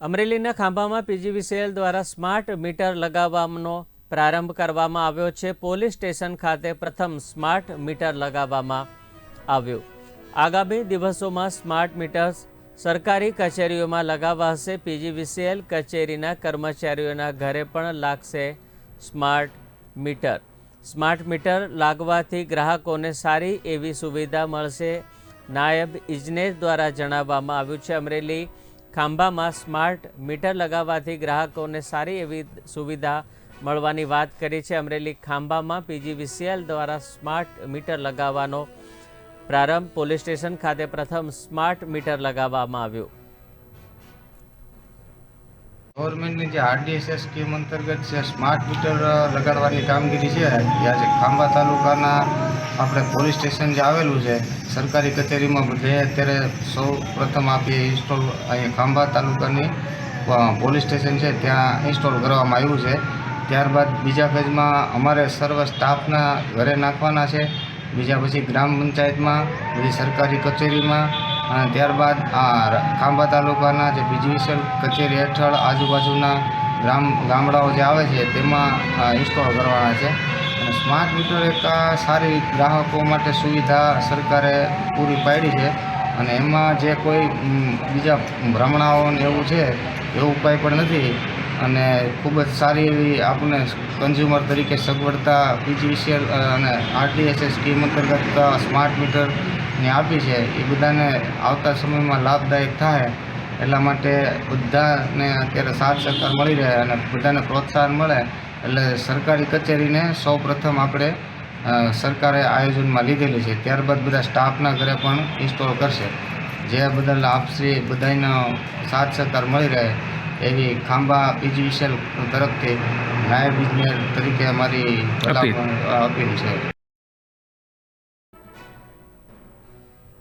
અમરેલીના ખાંભામાં પીજીવીસીએલ દ્વારા સ્માર્ટ મીટર લગાવવાનો પ્રારંભ કરવામાં આવ્યો છે. પોલીસ સ્ટેશન ખાતે પ્રથમ સ્માર્ટ મીટર લગાવવામાં આવ્યું. આગામી દિવસોમાં સ્માર્ટ મીટર્સ સરકારી કચેરીઓમાં લગાવાશે. પીજીવીસીએલ કચેરીના કર્મચારીઓના ઘરે પણ લાગશે સ્માર્ટ મીટર. સ્માર્ટ મીટર લાગવાથી ગ્રાહકોને સારી એવી સુવિધા મળશે. નાયબ ઇજનેર દ્વારા જણાવવામાં આવ્યું છે, અમરેલી ખાંભામાં સ્માર્ટ મીટર લગાવવાથી ગ્રાહકોને સારી એવી સુવિધા મળવાની વાત કરી છે. અમરેલી ખાંભામાં પીજીવીસીએલ દ્વારા સ્માર્ટ મીટર લગાવવાનો પ્રારંભ પોલીસ સ્ટેશન ખાતે પ્રથમ સ્માર્ટ મીટર લગાવવામાં આવ્યું. ગવર્મેન્ટની જે આરડીએસએસ સ્કીમ અંતર્ગત જે સ્માર્ટ મીટર લગાડવાની કામગીરી છે આજે ખાંભા તાલુકાના આપણે પોલીસ સ્ટેશન જે આવેલું છે, સરકારી કચેરીમાં જે અત્યારે સૌ પ્રથમ આપીએ ઇન્સ્ટોલ અહીં ખાંભા તાલુકાની પોલીસ સ્ટેશન છે, ત્યાં ઇન્સ્ટોલ કરવામાં આવ્યું છે. ત્યારબાદ બીજા ફેઝમાં અમારે સર્વ સ્ટાફના ઘરે નાખવાના છે. બીજા પછી ગ્રામ પંચાયતમાં બધી સરકારી કચેરીમાં, અને ત્યારબાદ આ ખાંભા તાલુકાના જે બીજીવીસેલ કચેરી હેઠળ આજુબાજુના ગ્રામ, ગામડાઓ જે આવે છે, તેમાં ઇન્સ્ટોલ કરવાના છે. અને સ્માર્ટ મીટર એક સારી ગ્રાહકો માટે સુવિધા સરકારે પૂરી પાડી છે. અને એમાં જે કોઈ બીજા ભ્રમણાઓને એવું છે, એવું કાંઈ પણ નથી. અને ખૂબ જ સારી એવી આપણને કન્ઝ્યુમર તરીકે સગવડતા પીજીવીસીએલ અને આરટીએસએસ સ્કીમ અંતર્ગત સ્માર્ટ મીટરને આપી છે. એ બધાને આવતા સમયમાં લાભદાયક થાય. એટલા માટે બધાને અત્યારે સાથ સહકાર મળી રહે અને બધાને પ્રોત્સાહન મળે એટલે સરકારી કચેરીને સૌ પ્રથમ આપણે સરકારે આયોજનમાં લીધેલી છે. ત્યારબાદ બધા સ્ટાફના ઘરે પણ ઇન્સ્ટોલ કરશે. જે બદલ આપશ્રી બધાનો સાથ સહકાર મળી રહે એવી ખાંભા પીજીવીસીએલ તરફથી નાયબ ઇજનેર તરીકે અમારી. અપીલ છે.